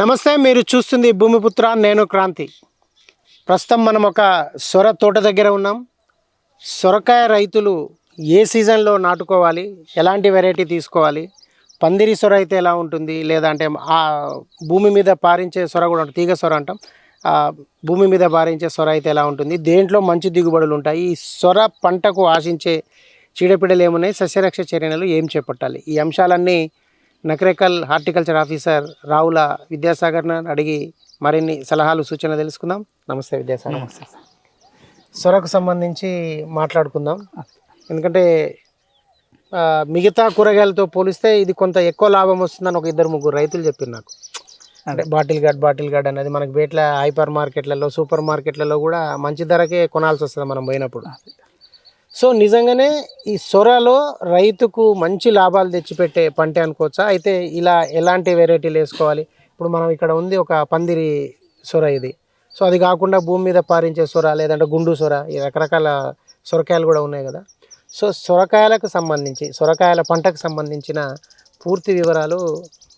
నమస్తే మీరు చూస్తుంది భూమిపుత్ర నేను క్రాంతి. ప్రస్తుతం మనం ఒక సొర తోట దగ్గర ఉన్నాం. సొరకాయ రైతులు ఏ సీజన్లో నాటుకోవాలి? ఎలాంటి వెరైటీ తీసుకోవాలి? పందిరి సొర అయితే ఎలా ఉంటుంది? లేదా అంటే ఆ భూమి మీద పారించే సొర కూడా తీగ సొర అంటాం. ఆ భూమి మీద పారించే సొర అయితే ఎలా ఉంటుంది? దేంట్లో మంచి దిగుబడులు ఉంటాయి? ఈ సొర పంటకు ఆశించే చీడపీడలు ఏమున్నాయి? సస్యరక్ష చర్యలు ఏం చేపట్టాలి? ఈ అంశాలన్నీ నకరేకల్ హార్టికల్చర్ ఆఫీసర్ రావుల విద్యాసాగర్ని అడిగి మరిన్ని సలహాలు సూచనలు తెలుసుకుందాం. నమస్తే విద్యాసాగర్. నమస్తే సార్. సొరకు సంబంధించి మాట్లాడుకుందాం. ఎందుకంటే మిగతా కూరగాయలతో పోలిస్తే ఇది కొంత ఎక్కువ లాభం వస్తుందని ఒక ఇద్దరు ముగ్గురు రైతులు చెప్పారు నాకు. అంటే బాటిల్ గార్డ్ బాటిల్ గార్డ్ అనేది మనకి బయట హైపర్ మార్కెట్లలో సూపర్ మార్కెట్లలో కూడా మంచి ధరకే కొనాల్సి వస్తుంది మనం పోయినప్పుడు. సో నిజంగానే ఈ సొరలో రైతుకు మంచి లాభాలు తెచ్చిపెట్టే పంట అనుకోవచ్చా? అయితే ఇలా ఎలాంటి వెరైటీలు వేసుకోవాలి? ఇప్పుడు మనం ఇక్కడ ఉంది ఒక పందిరి సొర ఇది. సో అది కాకుండా భూమి మీద పారించే సొర లేదంటే గుండు సొర ఈ రకరకాల సొరకాయలు కూడా ఉన్నాయి కదా. సో సొరకాయలకు సంబంధించి సొరకాయల పంటకు సంబంధించిన పూర్తి వివరాలు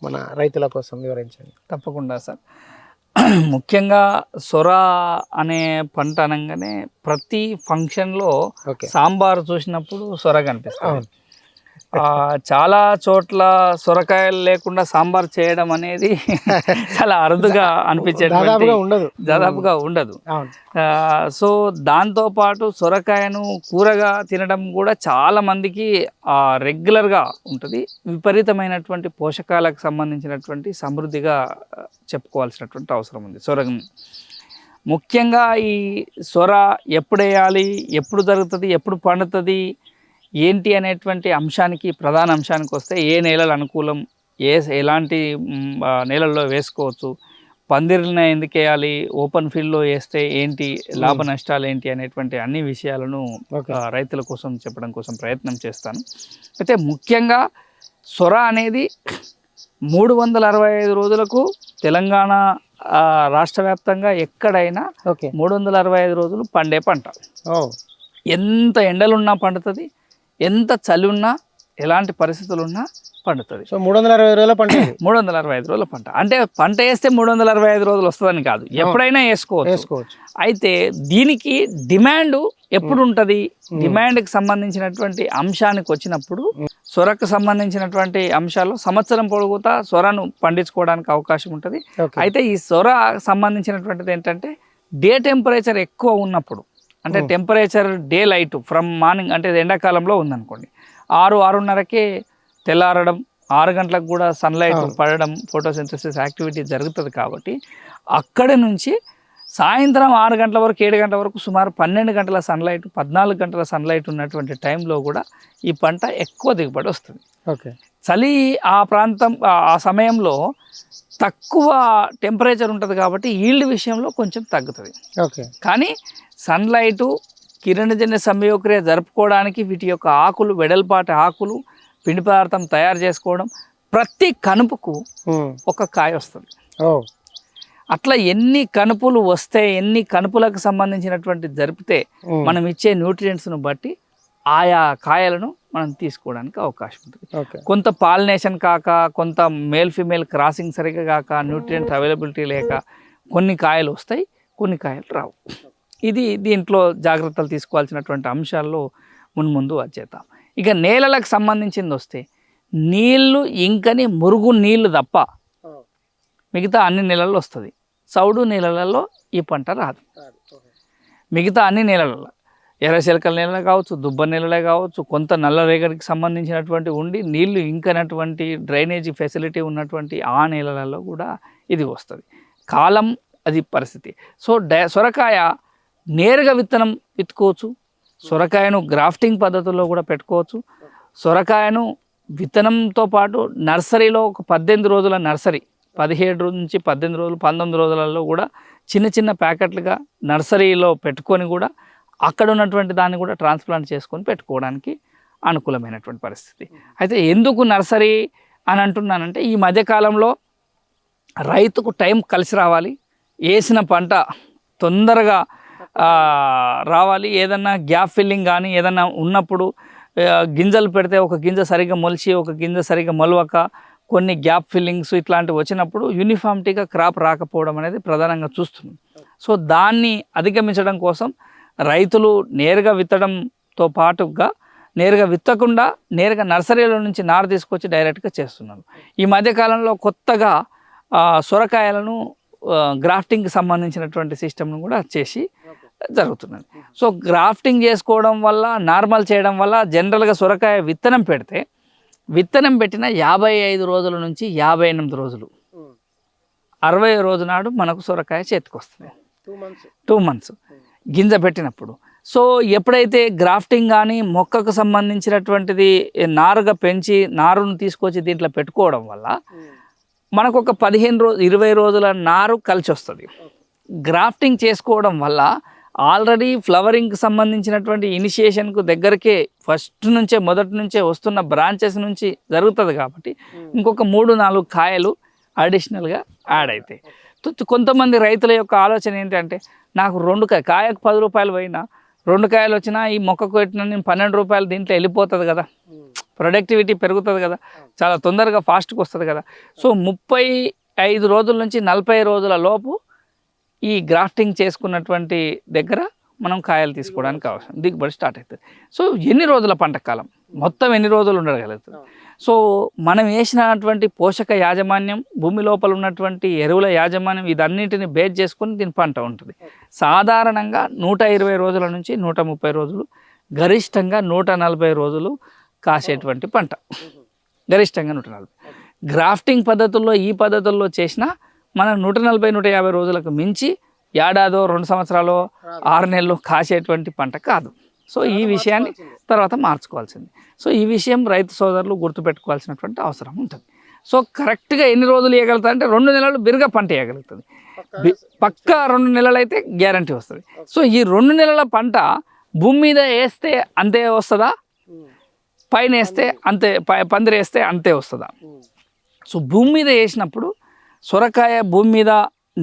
మన రైతుల కోసం వివరించండి. తప్పకుండా సార్. ముఖ్యంగా సొర అనే పంట అనగానే ప్రతి ఫంక్షన్లో సాంబార్ చూసినప్పుడు సొర కనిపిస్తుంది. చాలా చోట్ల సొరకాయలు లేకుండా సాంబార్ చేయడం అనేది చాలా అరుదుగా అనిపించే దాదాపుగా ఉండదు. దాదాపుగా ఉండదు. సో దాంతోపాటు సొరకాయను కూరగా తినడం కూడా చాలా మందికి ఆ, రెగ్యులర్గా ఉంటుంది. విపరీతమైనటువంటి పోషకాలకు సంబంధించినటువంటి సమృద్ధిగా చెప్పుకోవాల్సినటువంటి అవసరం ఉంది. సొరగం ముఖ్యంగా ఈ సొర ఎప్పుడు వేయాలి ఎప్పుడు జరుగుతుంది ఎప్పుడు పండుతుంది ఏంటి అనేటువంటి అంశానికి ప్రధాన అంశానికి వస్తే ఏ నేలలు అనుకూలం ఏ ఎలాంటి నేలల్లో వేసుకోవచ్చు పందిరిన ఎందుకు వేయాలి ఓపెన్ ఫీల్డ్లో వేస్తే ఏంటి లాభ నష్టాలు ఏంటి అనేటువంటి అన్ని విషయాలను రైతుల కోసం చెప్పడం కోసం ప్రయత్నం చేస్తాను. అయితే ముఖ్యంగా సొర అనేది మూడు వందల అరవై ఐదు రోజులకు తెలంగాణ రాష్ట్ర వ్యాప్తంగా ఎక్కడైనా ఓకే. మూడు వందల అరవై ఐదు రోజులు పండే పంట. ఓ. ఎంత ఎండలున్నా పండుతుంది ఎంత చలి ఉన్నా ఎలాంటి పరిస్థితులు ఉన్నా పండుతుంది. సో మూడు వందల అరవై రోజుల పంట. మూడు వందల అరవై ఐదు రోజుల పంట. అంటే పంట వేస్తే మూడు వందల అరవై ఐదు రోజులు వస్తుందని కాదు. ఎప్పుడైనా వేసుకోవచ్చు. వేసుకోవచ్చు. అయితే దీనికి డిమాండ్ ఎప్పుడు ఉంటుంది? డిమాండ్కి సంబంధించినటువంటి అంశానికి వచ్చినప్పుడు సొరకు సంబంధించినటువంటి అంశాల్లో సంవత్సరం పొడుగుతా సొరను పండించుకోవడానికి అవకాశం ఉంటుంది. అయితే ఈ సొర సంబంధించినటువంటిది ఏంటంటే డే టెంపరేచర్ ఎక్కువ ఉన్నప్పుడు అంటే temperature day light from morning అంటే ఎండాకాలంలో ఉందనుకోండి. ఆరు ఆరున్నరకే తెల్లారడం ఆరు గంటలకు కూడా సన్లైట్ పడడం ఫోటోసింథసిస్ యాక్టివిటీ జరుగుతుంది కాబట్టి అక్కడి నుంచి సాయంత్రం ఆరు గంటల వరకు ఏడు గంటల వరకు సుమారు పన్నెండు గంటల సన్లైట్ పద్నాలుగు గంటల సన్లైట్ ఉన్నటువంటి టైంలో కూడా ఈ పంట ఎక్కువ దిగుబడి వస్తుంది. ఓకే. చలి ఆ ప్రాంతం ఆ సమయంలో తక్కువ టెంపరేచర్ ఉంటుంది కాబట్టి ఈల్డ్ విషయంలో కొంచెం తగ్గుతుంది ఓకే కానీ సన్లైటు కిరణజన్య సంయోక్రియ జరుపుకోవడానికి వీటి యొక్క ఆకులు వెడల్పాటి ఆకులు పిండి పదార్థం తయారు చేసుకోవడం ప్రతి కనుపుకు. ఒక కాయ వస్తుంది అట్లా ఎన్ని కనుపులు వస్తే ఎన్ని కనుపులకు సంబంధించినటువంటి జరిపితే. మనం ఇచ్చే న్యూట్రియంట్స్ను బట్టి ఆయా కాయలను మనం తీసుకోవడానికి అవకాశం ఉంటుంది. కొంత పాలినేషన్ కాక కొంత మేల్ ఫీమేల్ క్రాసింగ్ సరిగ్గా కాక న్యూట్రియంట్ అవైలబిలిటీ లేక కొన్ని కాయలు వస్తాయి కొన్ని కాయలు రావు. ఇది దీంట్లో జాగ్రత్తలు తీసుకోవాల్సినటువంటి అంశాల్లో మున్ముందు వచ్చేద్దాం. ఇక నేలలకు సంబంధించింది వస్తే నీళ్ళు ఇంకని మురుగు నీళ్ళు తప్ప మిగతా అన్ని నెలల్లో వస్తుంది. సౌడు నీళ్ళలలో ఈ పంట రాదు. మిగతా అన్ని నేలలలో. ఎర్రశిలకల నేలనే కావచ్చు దుబ్బ నేలలే కావచ్చు కొంత నల్ల రేగడికి సంబంధించినటువంటి ఉండి నీళ్ళు ఇంకనటువంటి డ్రైనేజీ ఫెసిలిటీ ఉన్నటువంటి ఆ నేలలలో కూడా ఇది వస్తుంది. కాలం అది పరిస్థితి. సో డై సొరకాయ నేరుగా విత్తనం విత్తుకోవచ్చు. సొరకాయను గ్రాఫ్టింగ్ పద్ధతుల్లో కూడా పెట్టుకోవచ్చు. సొరకాయను విత్తనంతో పాటు నర్సరీలో ఒక పద్దెనిమిది రోజుల నర్సరీ పదిహేడు నుంచి పద్దెనిమిది రోజులు పంతొమ్మిది రోజులలో కూడా చిన్న చిన్న ప్యాకెట్లుగా నర్సరీలో పెట్టుకొని కూడా అక్కడ ఉన్నటువంటి దాన్ని కూడా ట్రాన్స్ప్లాంట్ చేసుకొని పెట్టుకోవడానికి అనుకూలమైనటువంటి పరిస్థితి. అయితే ఎందుకు నర్సరీ అని అంటున్నానంటే ఈ మధ్యకాలంలో రైతుకు టైం కలిసి రావాలి వేసిన పంట తొందరగా రావాలి ఏదన్నా గ్యాప్ ఫిల్లింగ్ కానీ ఏదన్నా ఉన్నప్పుడు గింజలు పెడితే ఒక గింజ సరిగ్గా మొలిచి ఒక గింజ సరిగ్గా మొలవక కొన్ని గ్యాప్ ఫిల్లింగ్స్ ఇట్లాంటివి వచ్చినప్పుడు యూనిఫామిటీగా క్రాప్ రాకపోవడం అనేది ప్రధానంగా చూస్తున్నాం. సో దాన్ని అధిగమించడం కోసం రైతులు నేరుగా విత్తడంతో పాటుగా నేరుగా విత్తకుండా నేరుగా నర్సరీల నుంచి నారు తీసుకొచ్చి డైరెక్ట్గా చేస్తున్నారు. ఈ మధ్య కాలంలో కొత్తగా సొరకాయలను గ్రాఫ్టింగ్కి సంబంధించినటువంటి సిస్టమ్ను కూడా చేసి జరుగుతున్నది. సో గ్రాఫ్టింగ్ చేసుకోవడం వల్ల నార్మల్ చేయడం వల్ల జనరల్గా సొరకాయ విత్తనం పెడితే విత్తనం పెట్టిన యాభై ఐదు రోజుల నుంచి యాభై ఎనిమిది రోజులు. అరవై రోజు నాడు మనకు సొరకాయ చేతికి వస్తుంది టూ మంత్స్ టూ మంత్స్ గింజ పెట్టినప్పుడు. సో ఎప్పుడైతే గ్రాఫ్టింగ్ కానీ మొక్కకు సంబంధించినటువంటిది నారుగా పెంచి నారును తీసుకొచ్చి దీంట్లో పెట్టుకోవడం వల్ల మనకు ఒక పదిహేను రోజు ఇరవై రోజుల నారు కలిసి వస్తుంది గ్రాఫ్టింగ్ చేసుకోవడం వల్ల ఆల్రెడీ ఫ్లవరింగ్కి సంబంధించినటువంటి ఇనిషియేషన్కు దగ్గరకే ఫస్ట్ నుంచే మొదటి నుంచే వస్తున్న బ్రాంచెస్ నుంచి జరుగుతుంది కాబట్టి ఇంకొక మూడు నాలుగు కాయలు అడిషనల్గా యాడ్ అవుతాయి. కొంతమంది రైతుల యొక్క ఆలోచన ఏంటంటే నాకు రెండు కాయ కాయకు పది రూపాయలు పోయినా రెండు కాయలు వచ్చినా ఈ మొక్కకు పెట్టిన నేను పన్నెండు రూపాయలు దీంట్లో వెళ్ళిపోతుంది కదా. ప్రొడక్టివిటీ పెరుగుతుంది కదా. చాలా తొందరగా ఫాస్ట్గా వస్తుంది కదా. సో ముప్పై ఐదు రోజుల నుంచి నలభై రోజుల లోపు ఈ గ్రాఫ్టింగ్ చేసుకున్నటువంటి దగ్గర మనం కాయలు తీసుకోవడానికి అవసరం. దిగుబడి స్టార్ట్ అవుతుంది సో ఎన్ని రోజుల పంట కాలం? మొత్తం ఎన్ని రోజులు ఉండగలుగుతుంది? సో మనం వేసినటువంటి పోషక యాజమాన్యం భూమి లోపల ఉన్నటువంటి ఎరువుల యాజమాన్యం ఇదన్నిటిని బేస్ చేసుకొని దీని పంట ఉంటుంది. సాధారణంగా నూట ఇరవై రోజుల నుంచి నూట ముప్పై రోజులు గరిష్టంగా నూట నలభై రోజులు కాసేటువంటి పంట. గరిష్టంగా నూట నలభై. గ్రాఫ్టింగ్ పద్ధతుల్లో ఈ పద్ధతుల్లో చేసినా మనం నూట నలభై నూట యాభై రోజులకు మించి ఏడాదో రెండు సంవత్సరాలు ఆరు నెలలు కాసేటువంటి పంట కాదు. సో ఈ విషయాన్ని తర్వాత మార్చుకోవాల్సింది. సో ఈ విషయం రైతు సోదరులు గుర్తుపెట్టుకోవాల్సినటువంటి అవసరం ఉంటుంది. సో కరెక్ట్గా ఎన్ని రోజులు వేయగలుగుతుంది అంటే రెండు నెలలు బిరుగా పంట వేయగలుగుతుంది పక్కా రెండు నెలలు అయితే గ్యారంటీ వస్తుంది. సో ఈ రెండు నెలల పంట భూమి మీద వేస్తే అంతే వస్తుందా? పైన వేస్తే అంతే పై పందిరి వేస్తే అంతే వస్తుందా? సో భూమి మీద వేసినప్పుడు సొరకాయ భూమి మీద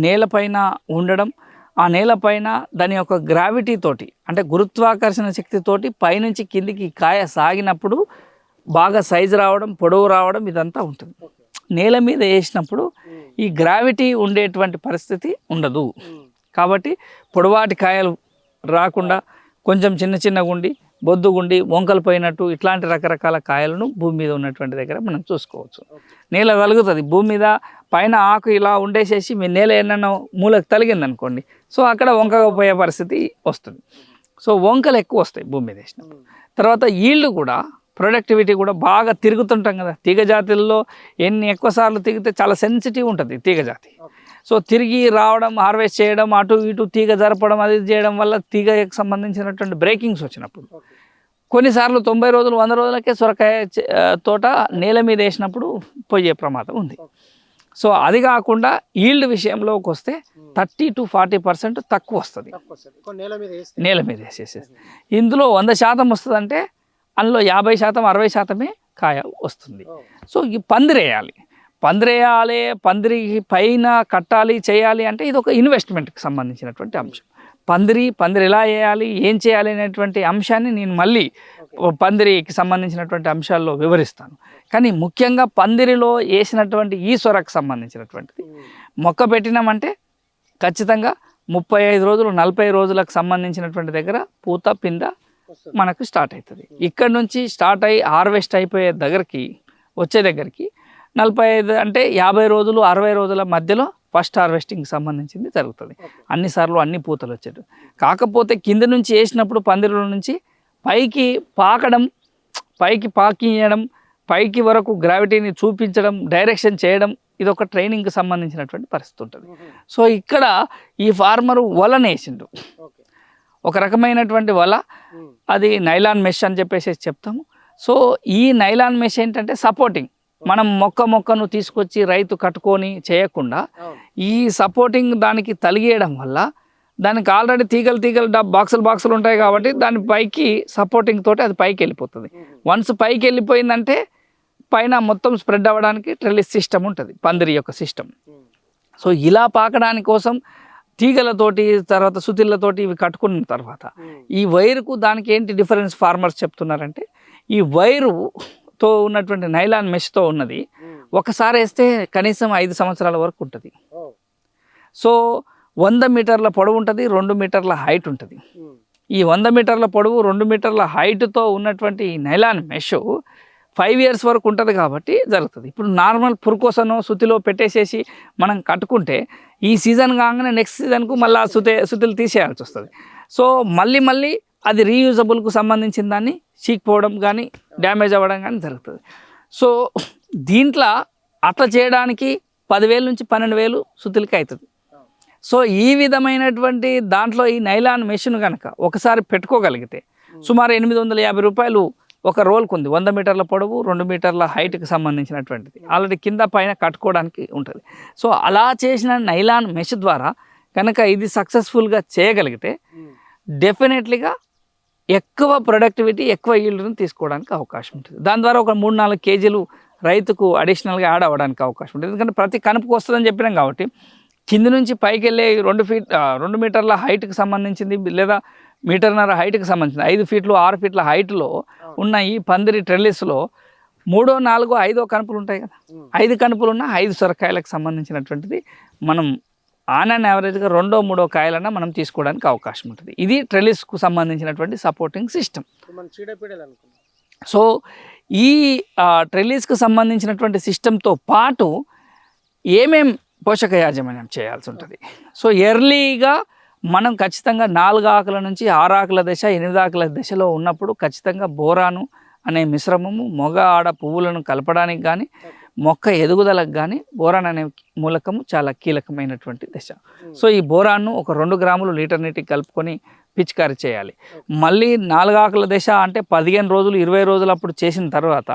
నేలపైన ఉండడం ఆ నేలపైన దాని యొక్క గ్రావిటీ తోటి అంటే గురుత్వాకర్షణ శక్తితోటి పైనుంచి కిందికి కాయ సాగినప్పుడు బాగా సైజు రావడం పొడవు రావడం ఇదంతా ఉంటుంది. నేల మీద వేసినప్పుడు ఈ గ్రావిటీ ఉండేటువంటి పరిస్థితి ఉండదు. కాబట్టి పొడవాటి కాయలు రాకుండా కొంచెం చిన్న చిన్నగా ఉండి బొద్దుగుండి వంకలు పోయినట్టు ఇట్లాంటి రకరకాల కాయలను భూమి మీద ఉన్నటువంటి దగ్గర మనం చూసుకోవచ్చు. నేల తలుగుతుంది భూమి మీద పైన ఆకు ఇలా ఉండేసేసి మీ నేల ఏమన్నా మూలకు తలిగింది అనుకోండి సో అక్కడ వంకగా పోయే పరిస్థితి వస్తుంది. సో వంకలు ఎక్కువ వస్తాయి భూమి మీద వేసినప్పుడు. తర్వాత ఈల్డ్ కూడా ప్రొడక్టివిటీ కూడా బాగా తిరుగుతుంటాం కదా. తీగ జాతుల్లో ఎన్ని ఎక్కువ సార్లు తిరిగితే చాలా సెన్సిటివ్ ఉంటుంది తీగ జాతి. సో తిరిగి రావడం హార్వెస్ట్ చేయడం అటు ఇటు తీగ జరపడం అది చేయడం వల్ల తీగకి సంబంధించినటువంటి బ్రేకింగ్స్ వచ్చినప్పుడు. కొన్నిసార్లు తొంభై రోజులు వంద రోజులకే సొరకాయ తోట నేల మీద వేసినప్పుడు పోయే ప్రమాదం ఉంది. సో అది కాకుండా ఈల్డ్ విషయంలోకి వస్తే థర్టీ టు ఫార్టీ పర్సెంట్ తక్కువ వస్తుంది. నేల మీద వేసేసేసి ఇందులో వంద శాతం వస్తుందంటే అందులో యాభై శాతం అరవై శాతమే కాయ వస్తుంది. సో ఈ పందిరేయాలి. పందిరేయాలి పందిరి పైన కట్టాలి చేయాలి అంటే ఇది ఒక ఇన్వెస్ట్మెంట్కి సంబంధించినటువంటి అంశం. పందిరి పందిరి ఎలా వేయాలి ఏం చేయాలి అనేటువంటి అంశాన్ని నేను మళ్ళీ పందిరికి సంబంధించినటువంటి అంశాల్లో వివరిస్తాను. కానీ ముఖ్యంగా పందిరిలో వేసినటువంటి ఈ సొరకు సంబంధించినటువంటిది. మొక్క పెట్టినామంటే ఖచ్చితంగా ముప్పై ఐదు రోజులు నలభై రోజులకు సంబంధించినటువంటి దగ్గర పూత పింద మనకు స్టార్ట్ అవుతుంది ఇక్కడ నుంచి స్టార్ట్ అయ్యి హార్వెస్ట్ అయిపోయే దగ్గరికి వచ్చే దగ్గరికి నలభై ఐదు అంటే యాభై రోజులు అరవై రోజుల మధ్యలో ఫస్ట్ హార్వెస్టింగ్కి సంబంధించింది జరుగుతుంది. అన్నిసార్లు అన్ని పూతలు వచ్చేటు కాకపోతే కింద నుంచి వేసినప్పుడు పందిరిలో నుంచి పైకి పాకడం పైకి పాకియడం పైకి వరకు గ్రావిటీని చూపించడం డైరెక్షన్ చేయడం ఇది ఒక ట్రైనింగ్కి సంబంధించినటువంటి పరిస్థితి ఉంటుంది. సో ఇక్కడ ఈ ఫార్మరు వలనేసిండు ఒక రకమైనటువంటి వల అది నైలాన్ మెష్ అని చెప్పేసి చెప్తాము. సో ఈ నైలాన్ మెష్ ఏంటంటే సపోర్టింగ్. మనం మొక్క మొక్కను తీసుకొచ్చి రైతు కట్టుకొని చేయకుండా ఈ సపోర్టింగ్ దానికి తలిగేయడం వల్ల దానికి ఆల్రెడీ తీగలు తీగలు డబ్ బాక్సులు బాక్సులు ఉంటాయి కాబట్టి దాని పైకి సపోర్టింగ్ తోటి అది పైకి వెళ్ళిపోతుంది. వన్స్ పైకి వెళ్ళిపోయిందంటే పైన మొత్తం స్ప్రెడ్ అవ్వడానికి ట్రెలిస్ సిస్టమ్ ఉంటుంది పందిరి యొక్క సిస్టమ్ సో ఇలా పాకడాని కోసం తీగలతోటి తర్వాత సుతిళ్ళతోటి ఇవి కట్టుకున్న తర్వాత ఈ వైరుకు దానికి ఏంటి డిఫరెన్స్ ఫార్మర్స్ చెప్తున్నారంటే ఈ వైరుతో ఉన్నటువంటి నైలాన్ మెష్తో ఉన్నది ఒకసారి వేస్తే కనీసం ఐదు సంవత్సరాల వరకు ఉంటుంది. సో వంద మీటర్ల పొడవు ఉంటుంది రెండు మీటర్ల హైట్ ఉంటుంది. ఈ వంద మీటర్ల పొడవు రెండు మీటర్ల హైట్తో ఉన్నటువంటి ఈ నైలాన్ మెష్ ఫైవ్ ఇయర్స్ వరకు ఉంటుంది కాబట్టి జరుగుతుంది. ఇప్పుడు నార్మల్ పురుకోసనో సుతిలో పెట్టేసేసి మనం కట్టుకుంటే ఈ సీజన్ కాగానే నెక్స్ట్ సీజన్కు మళ్ళీ ఆ సుతే సుతిలు తీసేయాల్సి వస్తుంది. సో మళ్ళీ మళ్ళీ అది రీయూజబుల్కు సంబంధించిన దాన్ని చీకిపోవడం కానీ డ్యామేజ్ అవ్వడం కానీ జరుగుతుంది. సో దీంట్లో అట్లా చేయడానికి పదివేల నుంచి పన్నెండు వేలు సుతులకి అవుతుంది సో ఈ విధమైనటువంటి దాంట్లో ఈ నైలాన్ మెషిన్ కనుక ఒకసారి పెట్టుకోగలిగితే సుమారు ఎనిమిది వందల యాభై రూపాయలు ఒక రోల్కు ఉంది వంద మీటర్ల పొడవు రెండు మీటర్ల హైట్కి సంబంధించినటువంటిది. ఆల్రెడీ కింద పైన కట్టుకోవడానికి ఉంటుంది. సో అలా చేసిన నైలాన్ మెష్ ద్వారా కనుక ఇది సక్సెస్ఫుల్గా చేయగలిగితే డెఫినెట్లీగా ఎక్కువ ప్రొడక్టివిటీ ఎక్కువ ఈల్డ్ని తీసుకోవడానికి అవకాశం ఉంటుంది. దాని ద్వారా ఒక మూడు నాలుగు కేజీలు రైతుకు అడిషనల్గా యాడ్ అవ్వడానికి అవకాశం ఉంటుంది. ఎందుకంటే ప్రతి కనుపుకు వస్తుందని చెప్పినాం కాబట్టి కింది నుంచి పైకి వెళ్ళే రెండు ఫీట్ రెండు మీటర్ల హైట్కి సంబంధించింది లేదా మీటర్న్నర హైట్కి సంబంధించింది. ఐదు ఫీట్లు ఆరు ఫీట్ల హైట్లో ఉన్న ఈ పందిరి ట్రెల్లిస్లో మూడో నాలుగో ఐదో కనుపులు ఉంటాయి కదా. ఐదు కనుపులు ఉన్న ఐదు సొరకాయలకు సంబంధించినటువంటిది మనం ఆన్ అండ్ యావరేజ్గా రెండో మూడో కాయలన్నా మనం తీసుకోవడానికి అవకాశం ఉంటుంది. ఇది ట్రెలిస్కు సంబంధించినటువంటి సపోర్టింగ్ సిస్టమ్ సో ఈ ట్రెలిస్కి సంబంధించినటువంటి సిస్టంతో పాటు ఏమేం పోషక యాజమాన్యం చేయాల్సి ఉంటుంది. సో ఎర్లీగా మనం ఖచ్చితంగా నాలుగు ఆకుల నుంచి ఆరు ఆకుల దశ ఎనిమిది ఆకుల దశలో ఉన్నప్పుడు ఖచ్చితంగా బోరాను అనే మిశ్రమము మొగ ఆడ పువ్వులను కలపడానికి కానీ మొక్క ఎదుగుదలకు కానీ బోరాన్ అనే మూలకము చాలా కీలకమైనటువంటి దశ. సో ఈ బోరాన్ను ఒక రెండు గ్రాములు లీటర్ నీటికి కలుపుకొని పిచికారి చేయాలి. మళ్ళీ నాలుగాకుల దశ అంటే పదిహేను రోజులు ఇరవై రోజులు అప్పుడు చేసిన తర్వాత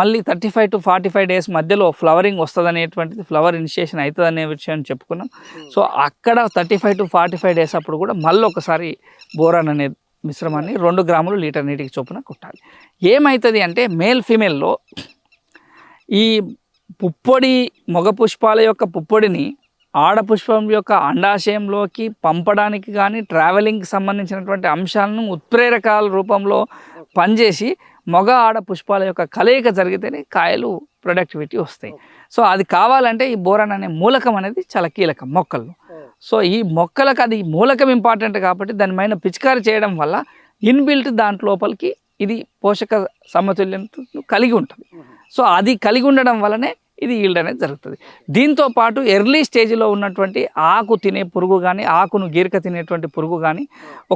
మళ్ళీ thirty five to forty five days మధ్యలో ఫ్లవరింగ్ వస్తుంది అనేటువంటిది ఫ్లవర్ ఇనిషియేషన్ అవుతుంది అనే విషయాన్ని చెప్పుకున్నాం. సో అక్కడ thirty five to forty five days అప్పుడు కూడా మళ్ళీ ఒకసారి బోరాన్ అనే మిశ్రమాన్ని రెండు గ్రాములు లీటర్ నీటికి చొప్పున కొట్టాలి. ఏమవుతుంది అంటే మేల్ ఫీమేల్లో ఈ పుప్పొడి మగ పుష్పాల యొక్క పుప్పొడిని ఆడ పుష్పం యొక్క అండాశయంలోకి పంపడానికి కానీ ట్రావెలింగ్కి సంబంధించినటువంటి అంశాలను ఉత్ప్రేరకాల రూపంలో పనిచేసి మగ ఆడ పుష్పాల యొక్క కలయిక జరిగితేనే కాయలు ప్రొడక్టివిటీ వస్తాయి. సో అది కావాలంటే ఈ బోరాన్ అనే మూలకం అనేది చాలా కీలకం మొక్కల్లో. సో ఈ మొక్కలకు అది మూలకం ఇంపార్టెంట్ కాబట్టి దాని పైన పిచికారి చేయడం వల్ల ఇన్బిల్ట్ దాంట్ లోపలికి ఇది పోషక సమతుల్యతను కలిగి ఉంటుంది. సో అది కలిగి ఉండడం వల్లనే ఇది ఈల్డ్ అనేది జరుగుతుంది. దీంతో పాటు ఎర్లీ స్టేజ్లో ఉన్నటువంటి ఆకు తినే పురుగు కానీ ఆకును గీరిక తినేటువంటి పురుగు కానీ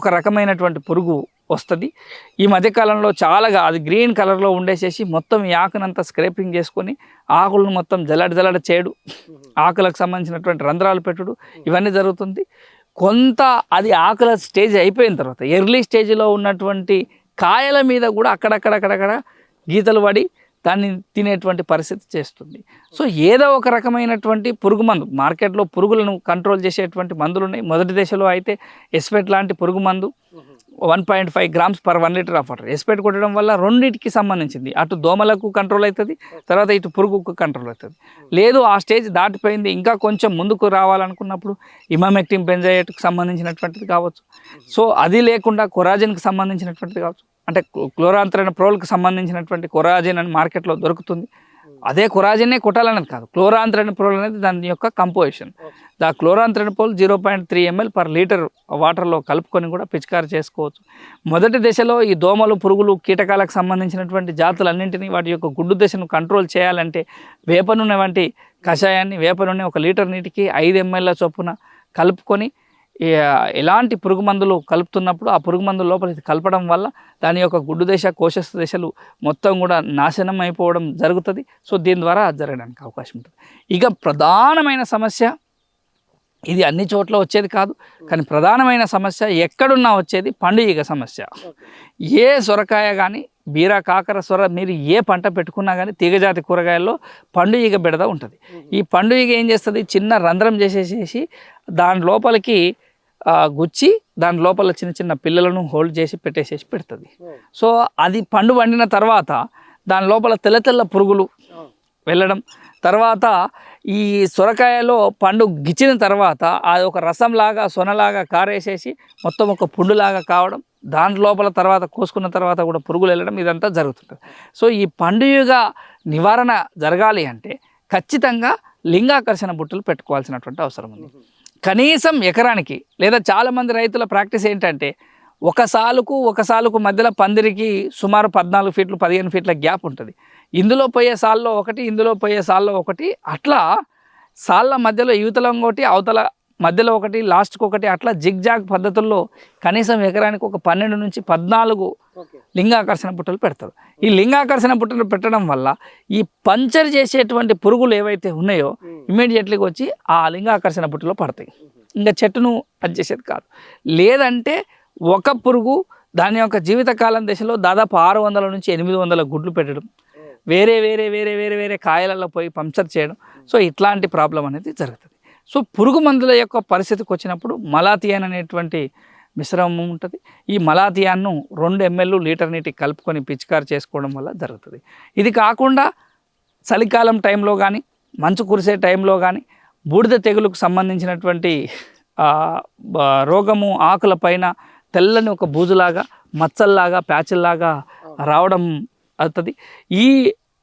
ఒక రకమైనటువంటి పురుగు వస్తుంది. ఈ మధ్యకాలంలో చాలాగా అది గ్రీన్ కలర్లో ఉండేసేసి మొత్తం ఈ ఆకునంతా స్క్రేపింగ్ చేసుకొని ఆకులను మొత్తం జలడ జలడ చేయడు. ఆకులకు సంబంధించినటువంటి రంధ్రాలు పెట్టుడు. ఇవన్నీ జరుగుతుంది. కొంత అది ఆకుల స్టేజ్ అయిపోయిన తర్వాత ఎర్లీ స్టేజ్లో ఉన్నటువంటి కాయల మీద కూడా అక్కడక్కడక్కడక్కడ గీతలు పడి దాన్ని తినేటువంటి పరిస్థితి చేస్తుంది. సో ఏదో ఒక రకమైనటువంటి పురుగు మందు మార్కెట్లో పురుగులను కంట్రోల్ చేసేటువంటి మందులు ఉన్నాయి. మొదటి దశలో అయితే ఎస్పెట్ లాంటి పురుగు మందు one point five grams per one litre of water. ఎస్పెట్ కొట్టడం వల్ల రెండింటికి సంబంధించింది. అటు దోమలకు కంట్రోల్ అవుతుంది తర్వాత ఇటు పురుగుకు కంట్రోల్ అవుతుంది. లేదు ఆ స్టేజ్ దాటిపోయింది. ఇంకా కొంచెం ముందుకు రావాలనుకున్నప్పుడు ఇమామెక్టిన్ బెంజైట్కి సంబంధించినటువంటిది కావచ్చు. సో అది లేకుండా కొరాజిన్కి సంబంధించినటువంటిది కావచ్చు. అంటే క్లోరాంతరణ ప్రోల్కి సంబంధించినటువంటి కొరాజిన్ అని మార్కెట్లో దొరుకుతుంది. అదే కొరాజినే కొట్టాలనేది కాదు. క్లోరాంతరణ ప్రోల్ అనేది దాని యొక్క కంపోజిషన్. దా క్లోరాంతరణ pole zero point three ML per litre వాటర్లో కలుపుకొని కూడా పిచికారి చేసుకోవచ్చు. మొదటి దశలో ఈ దోమలు పురుగులు కీటకాలకు సంబంధించినటువంటి జాతులన్నింటినీ వాటి యొక్క గుడ్డు దశను కంట్రోల్ చేయాలంటే వేప నూనె వంటి కషాయాన్ని వేప నూనె ఒక లీటర్ నీటికి ఐదు ఎంఎల్ చొప్పున కలుపుకొని ఎలాంటి పురుగు మందులు కలుపుతున్నప్పుడు ఆ పురుగు మందుల లోపల ఇది కలపడం వల్ల దాని యొక్క గుడ్డు దశ కోశస్థ దశలు మొత్తం కూడా నాశనం అయిపోవడం జరుగుతుంది. సో దీని ద్వారా అది జరగడానికి అవకాశం ఉంటుంది. ఇక ప్రధానమైన సమస్య ఇది అన్ని చోట్ల వచ్చేది కాదు కానీ ప్రధానమైన సమస్య ఎక్కడున్నా వచ్చేది పండుగ సమస్య. ఏ సొరకాయ కానీ బీర కాకర సొర మీరు ఏ పంట పెట్టుకున్నా కానీ తీగజాతి కూరగాయల్లో పండు ఈగ బెడద ఉంటుంది. ఈ పండు ఈగ ఏం చేస్తుంది? చిన్న రంధ్రం చేసేసేసి దాని లోపలికి గుచ్చి దాని లోపల చిన్న చిన్న పిల్లలను హోల్డ్ చేసి పెట్టేసేసి పెడుతుంది. సో అది పండు వండిన తర్వాత దాని లోపల తెల్ల తెల్ల పురుగులు వెళ్ళడం తర్వాత ఈ సొరకాయలో పండు గిచ్చిన తర్వాత అది ఒక రసంలాగా సొనలాగా కారేసేసి మొత్తం ఒక పుండులాగా కావడం దాని లోపల తర్వాత కోసుకున్న తర్వాత కూడా పురుగులు వెళ్ళడం ఇదంతా జరుగుతుంటుంది. సో ఈ పండుగ నివారణ జరగాలి అంటే ఖచ్చితంగా లింగాకర్షణ బుట్టలు పెట్టుకోవాల్సినటువంటి అవసరం ఉంది. కనీసం ఎకరానికి లేదా చాలామంది రైతుల ప్రాక్టీస్ ఏంటంటే ఒక సాలుకు ఒక సాలుకు మధ్యలో పందిరికి సుమారు పద్నాలుగు ఫీట్లు పదిహేను ఫీట్ల గ్యాప్ ఉంటుంది. ఇందులో పోయే సాల్లో ఒకటి ఇందులో పోయే సాల్లో ఒకటి. అట్లా సాళ్ళ మధ్యలో యువతల ఒకటి అవతల మధ్యలో ఒకటి లాస్ట్కి ఒకటి అట్లా జిగ్జాగ్ పద్ధతుల్లో కనీసం ఎకరానికి ఒక పన్నెండు నుంచి పద్నాలుగు లింగాకర్షణ బుట్టలు పెడతారు. ఈ లింగాకర్షణ బుట్టలు పెట్టడం వల్ల ఈ పంచర్ చేసేటువంటి పురుగులు ఏవైతే ఉన్నాయో ఇమీడియట్లీగా వచ్చి ఆ లింగాకర్షణ బుట్టలో పడతాయి. ఇంకా చెట్టును అది చేసేది కాదు. లేదంటే ఒక పురుగు దాని యొక్క జీవితకాలం దశలో దాదాపు ఆరు వందల నుంచి ఎనిమిది వందల గుడ్లు పెట్టడం వేరే వేరే వేరే వేరే వేరే కాయలలో పోయి పంచర్ చేయడం. సో ఇట్లాంటి ప్రాబ్లం అనేది జరుగుతుంది. సో పురుగు మందుల యొక్క పరిస్థితికి వచ్చినప్పుడు మలాథియాన్ అనేటువంటి మిశ్రమం ఉంటుంది. ఈ మలాథియాన్ను రెండు ఎంఎల్ లీటర్ నీటికి కలుపుకొని పిచికారి చేసుకోవడం వల్ల జరుగుతుంది. ఇది కాకుండా చలికాలం టైంలో కానీ మంచు కురిసే టైంలో కానీ బూడిద తెగులుకు సంబంధించినటువంటి రోగము ఆకుల పైన తెల్లని ఒక బూజులాగా మచ్చల్లాగా ప్యాచుల్లాగా రావడం అవుతుంది. ఈ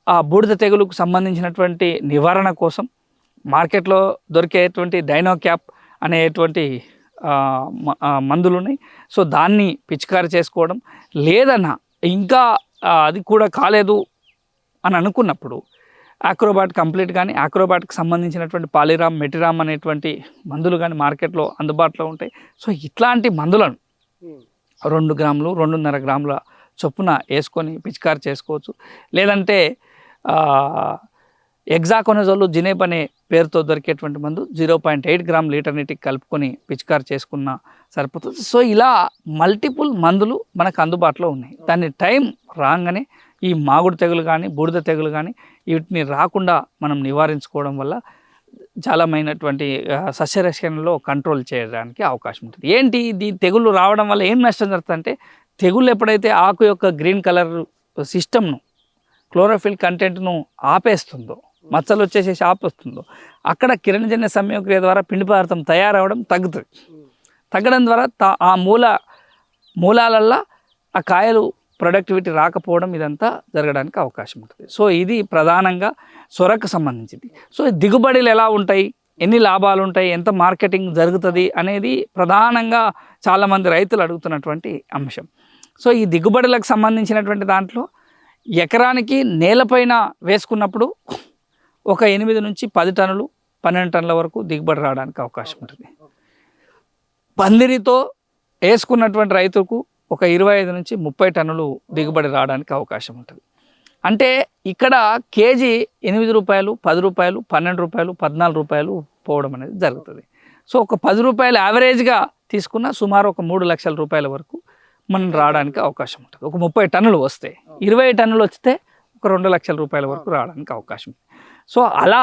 ఆ బూడిద తెగులుకు సంబంధించినటువంటి నివారణ కోసం మార్కెట్లో దొరికేటువంటి డైనోక్యాప్ అనేటువంటి ఆ, మ- ఆ, మందులు ఉన్నాయి సో దాన్ని పిచికారి చేసుకోవడం లేదన్నా ఇంకా అది కూడా కాలేదు అని అనుకున్నప్పుడు ఆక్రోబాట్ కంప్లీట్ కానీ ఆక్రోబాట్కి సంబంధించినటువంటి పాలిరామ్ మెటిరామ్ అనేటువంటి మందులు కానీ మార్కెట్లో అందుబాటులో ఉంటాయి. సో ఇట్లాంటి మందులను రెండు గ్రాములు రెండున్నర గ్రాముల చొప్పున వేసుకొని పిచికారి చేసుకోవచ్చు. లేదంటే ఆ, ఎగ్జాకోనజోల్ జినేబ్ అనే పేరుతో దొరికేటువంటి మందు zero point eight gram litre నీటికి కలుపుకొని పిచికారి చేసుకున్న సరిపోతుంది. సో ఇలా మల్టిపుల్ మందులు మనకు అందుబాటులో ఉన్నాయి. దాని టైం రాగానే ఈ మాగుడు తెగులు కానీ బూడిద తెగులు కానీ వీటిని రాకుండా మనం నివారించుకోవడం వల్ల చాలామైనటువంటి సస్యరక్షణలో కంట్రోల్ చేయడానికి అవకాశం ఉంటుంది. ఏంటి? ఇది తెగులు రావడం వల్ల ఏం నష్టం జరుగుతుందంటే తెగులు ఎప్పుడైతే ఆకు యొక్క గ్రీన్ కలర్ సిస్టమ్ను క్లోరోఫిల్ కంటెంట్ను ఆపేస్తుందో మచ్చలు వచ్చేసేసి ఆపేస్తుందో అక్కడ కిరణజన్య సంయోక్రియ ద్వారా పిండి పదార్థం తయారవడం తగ్గుతుంది. తగ్గడం ద్వారా తా- ఆ మూల మూలాలల్లో ఆ కాయలు ప్రొడక్టివిటీ రాకపోవడం ఇదంతా జరగడానికి అవకాశం ఉంటుంది. సో ఇది ప్రధానంగా సొరకు సంబంధించింది. సో దిగుబడిలు దిగుబడులు ఎలా ఉంటాయి? ఎన్ని లాభాలు ఉంటాయి? ఎంత మార్కెటింగ్ జరుగుతుంది? అనేది ప్రధానంగా చాలామంది రైతులు అడుగుతున్నటువంటి అంశం. సో ఈ దిగుబడులకు సంబంధించినటువంటి దాంట్లో ఎకరానికి నేలపైన వేసుకున్నప్పుడు ఒక ఎనిమిది నుంచి పది టన్నులు పన్నెండు టన్నుల వరకు దిగుబడి రావడానికి అవకాశం ఉంటుంది. పందిరితో వేసుకున్నటువంటి రైతుకు ఒక ఇరవై ఐదు నుంచి ముప్పై టన్నులు దిగుబడి రావడానికి అవకాశం ఉంటుంది. అంటే ఇక్కడ కేజీ ఎనిమిది రూపాయలు పది రూపాయలు పన్నెండు రూపాయలు పద్నాలుగు రూపాయలు పోవడం అనేది జరుగుతుంది. సో ఒక పది రూపాయలు యావరేజ్గా తీసుకున్న సుమారు ఒక మూడు లక్షల రూపాయల వరకు మనం రావడానికి అవకాశం ఉంటుంది. ఒక ముప్పై టన్నులు వస్తే ఇరవై టన్నులు వస్తే ఒక రెండు లక్షల రూపాయల వరకు రావడానికి అవకాశం సో అలా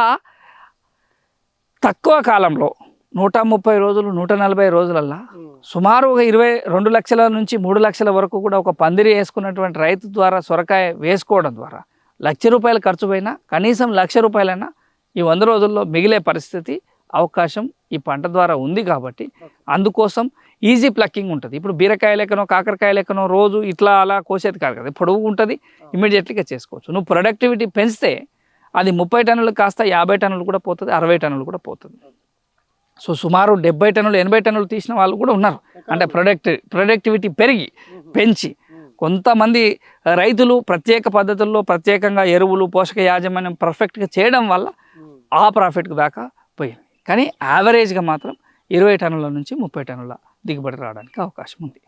తక్కువ కాలంలో నూట ముప్పై రోజులు నూట నలభై రోజులల్లా సుమారు ఒక ఇరవై రెండు లక్షల నుంచి మూడు లక్షల వరకు కూడా ఒక పందిరి వేసుకున్నటువంటి రైతు ద్వారా సొరకాయ వేసుకోవడం ద్వారా లక్ష రూపాయలు ఖర్చు పోయినా కనీసం లక్ష రూపాయలైనా ఈ వంద రోజుల్లో మిగిలే పరిస్థితి అవకాశం ఈ పంట ద్వారా ఉంది కాబట్టి అందుకోసం ఈజీ ప్లక్కింగ్ ఉంటుంది. ఇప్పుడు బీరకాయ లెక్కనో కాకరకాయ లెక్కనో రోజు ఇట్లా అలా కోసేది కాదు కదా. పొడవు ఉంటుంది ఇమీడియట్లీగా చేసుకోవచ్చు. నువ్వు ప్రొడక్టివిటీ పెంచితే అది ముప్పై టన్నులు కాస్త యాభై టన్నులు కూడా పోతుంది అరవై టన్నులు కూడా పోతుంది. సో సుమారు డెబ్బై టన్నులు ఎనభై టన్నులు తీసిన వాళ్ళు కూడా ఉన్నారు. అంటే ప్రొడక్ట్ ప్రొడక్టివిటీ పెరిగి పెంచి. కొంతమంది రైతులు ప్రత్యేక పద్ధతుల్లో ప్రత్యేకంగా ఎరువులు పోషక యాజమాన్యం పర్ఫెక్ట్గా చేయడం వల్ల ఆ ప్రాఫిట్కి దాకా కానీ యావరేజ్గా మాత్రం ఇరవై టన్నుల నుంచి ముప్పై టన్నుల దిగుబడి రావడానికి అవకాశం ఉంది.